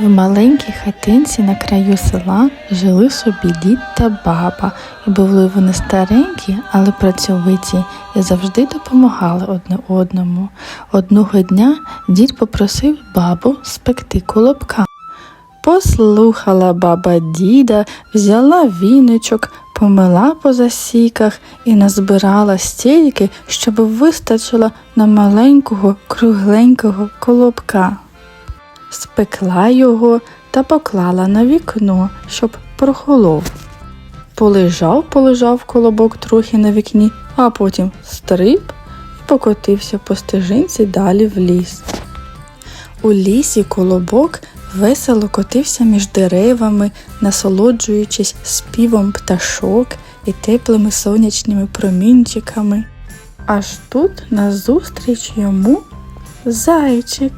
В маленькій хатинці на краю села жили собі дід та баба, і були вони старенькі, але працьовиті, і завжди допомагали одне одному. Одного дня дід попросив бабу спекти колобка. Послухала баба діда, взяла віничок, помила по засіках і назбирала стільки, щоб вистачило на маленького кругленького колобка спекла його та поклала на вікно, щоб прохолов. Полежав, полежав колобок трохи на вікні, а потім стриб і покотився по стежинці далі в ліс. У лісі колобок весело котився між деревами, насолоджуючись співом пташок і теплими сонячними промінчиками. Аж тут назустріч йому зайчик.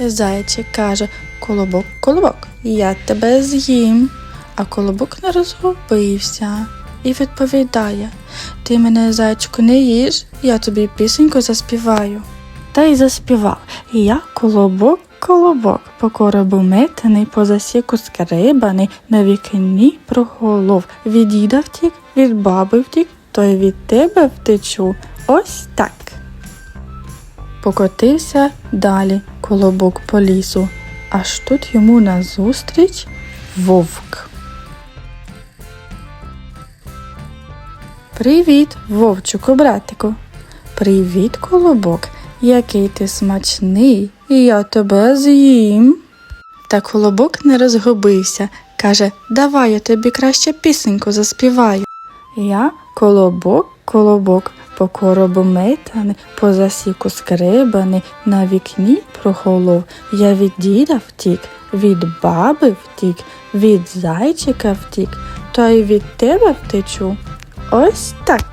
Зайчик каже Колобок, колобок, я тебе з'їм. А колобок не розгубився і відповідає Ти мене, зайчику, не їж, я тобі пісеньку заспіваю. Та й заспівав Я колобок, колобок, по коробу метаний, по засіку скребаний, на вікні проголов. Від діда втік, від баби втік, то й від тебе втечу. Ось так. Покотився далі колобок по лісу, аж тут йому назустріч вовк. Привіт, вовчику, братику. Привіт, колобок. Який ти смачний, і я тебе з'їм. Та колобок не розгубився. Каже, давай я тобі краще пісеньку заспіваю. Я колобок, колобок, по коробу метаний, по засіку скребаний, на вікні прохолов. Я від діда втік, від баби втік, від зайчика втік, та й від тебе втечу. Ось так.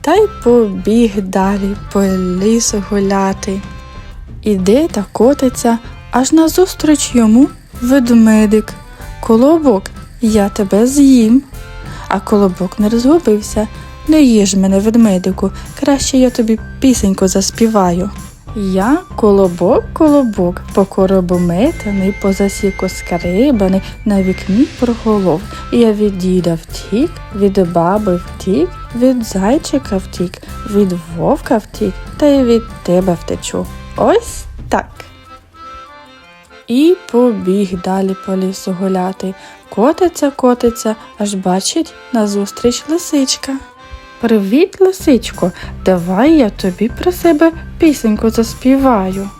Та й побіг далі по лісу гуляти. Іде та котиться, аж назустріч йому ведмедик. Колобок, я тебе з'їм. А колобок не розгубився. Не їж мене, ведмедику, краще я тобі пісеньку заспіваю. Я колобок, колобок, по коробу метаний, по засіку скрибаний, на вікні проголов. Я від діда втік, від баби втік, від зайчика втік, від вовка втік, та й від тебе втечу. Ось так. І побіг далі по лісу гуляти. Котиться, котиться, аж бачить назустріч лисичка. Привіт, лисичко, давай я тобі про себе пісеньку заспіваю.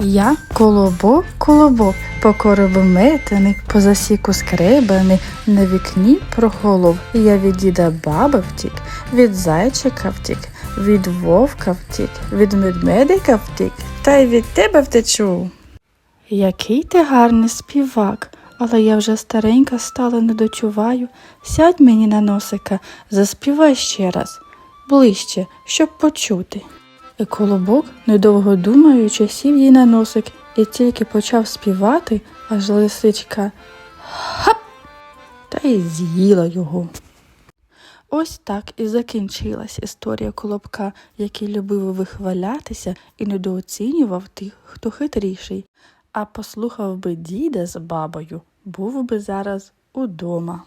Я колобок, колобок, по коробу метаний, по засіку скребаний, на вікні проголов. Я від діда баби втік, від зайчика втік, від вовка втік, від медмедика втік, та й від тебе втечу. Який ти гарний співак, але я вже старенька стала, не дочуваю. Сядь мені на носика, заспівай ще раз, ближче, щоб почути. І колобок, недовго думаючи, сів їй на носик і тільки почав співати, аж лисичка хап та й з'їла його. Ось так і закінчилась історія колобка, який любив вихвалятися і недооцінював тих, хто хитріший, а послухав би діда з бабою, був би зараз удома.